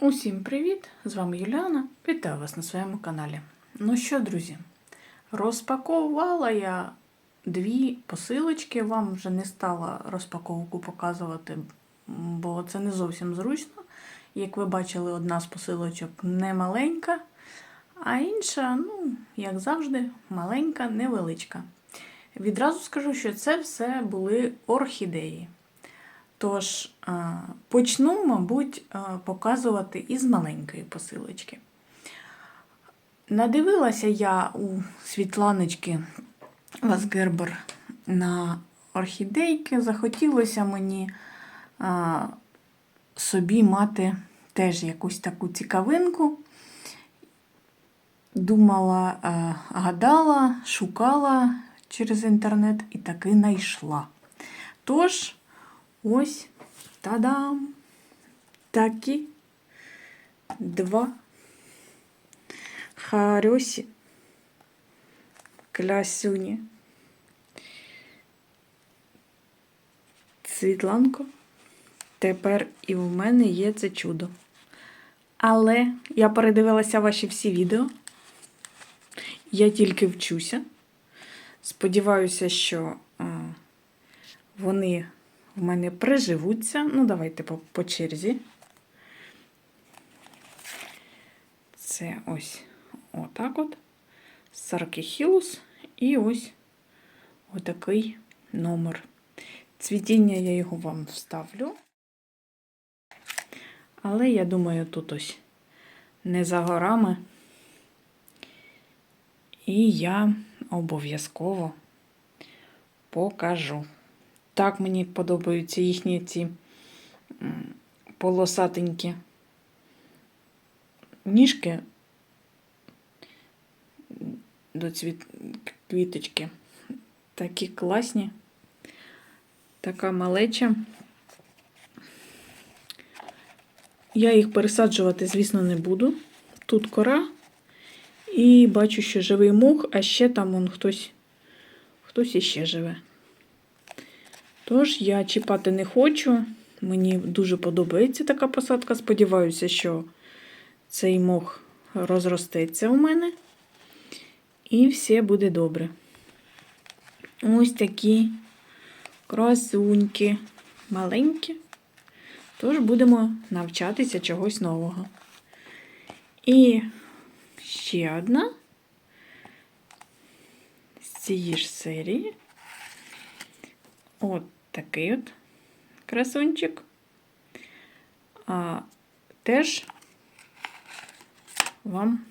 Усім привіт! З вами Юліана. Вітаю вас на своєму каналі. Ну що, друзі, розпакувала я дві посилочки. Вам вже не стала розпаковку показувати, бо це не зовсім зручно. Як ви бачили, одна з посилочок не маленька, а інша, ну, як завжди, маленька, невеличка. Відразу скажу, що це все були орхідеї. Тож почну, мабуть, показувати із маленької посилочки. Надивилася я у Світланочки Васгербер на орхідейки. Захотілося мені собі мати теж якусь таку цікавинку. Думала, гадала, шукала через інтернет і таки знайшла. Тож, Ось, та-дам! Такі два харюсі клясюні. Світланко, тепер і в мене є це чудо. Але я передивилася ваші всі відео. Я тільки вчуся. Сподіваюся, що вони в мене приживуться. Ну, давайте по, по черзі. Це ось отак от. Саркіхілус і ось отакий номер. Цвітіння я його вам вставлю. Але я думаю, тут ось не за горами. І я обов'язково покажу. Так мені подобаються їхні ці полосатенькі ніжки до цвіт... квіточки. Такі класні. Така малеча. Я їх пересаджувати, звісно, не буду. Тут кора. І бачу, що живий мух, а ще там он хтось, хтось іще живе. Тож я чіпати не хочу. Мені дуже подобається така посадка. Сподіваюся, що цей мох розростеться у мене. І все буде добре. Ось такі красуньки, маленькі. Тож будемо навчатися чогось нового. І ще одна з цієї ж серії. От такий от красунчик. А, Теж вам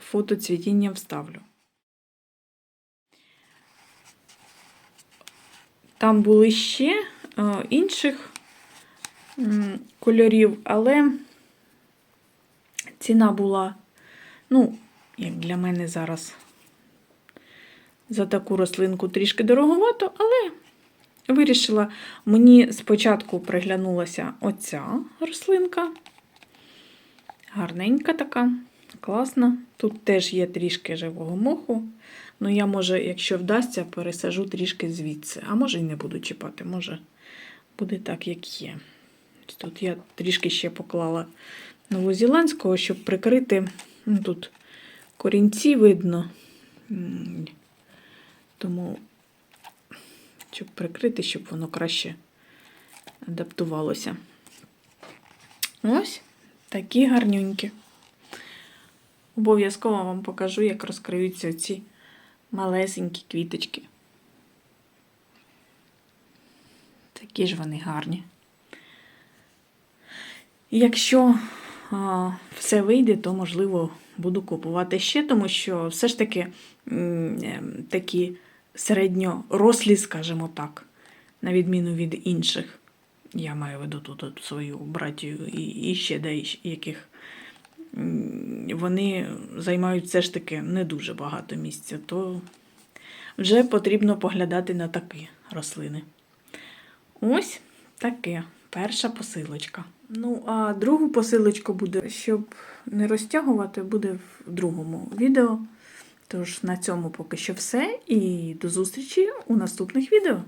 фото цвітіння вставлю. Там були ще а, інших кольорів, але ціна була, ну, як для мене зараз за таку рослинку трішки дороговато, але Вирішила, мені спочатку приглянулася оця рослинка. Гарненька така, класна. Тут теж є трішки живого моху. Ну, я, може, якщо вдасться, пересажу трішки звідси. А може і не буду чіпати, може буде так, як є. Тут я трішки ще поклала новозіландського, щоб прикрити. Ну, Тут корінці видно. Тому щоб прикрити, щоб воно краще адаптувалося. Ось такі гарнюнькі. Обов'язково вам покажу, як розкриються ці малесенькі квіточки. Такі ж вони гарні. Якщо а, все вийде, то, можливо, буду купувати ще, тому що все ж таки м, такі середньорослі, скажімо так, на відміну від інших. Я маю в виду тут свою братію і, і ще деяких. Вони займають все ж таки не дуже багато місця, то вже потрібно поглядати на такі рослини. Ось таке перша посилочка. Ну, а другу посилочку буде, щоб не розтягувати, буде в другому відео. Тож на цьому поки що все, і до зустрічі у наступних відео.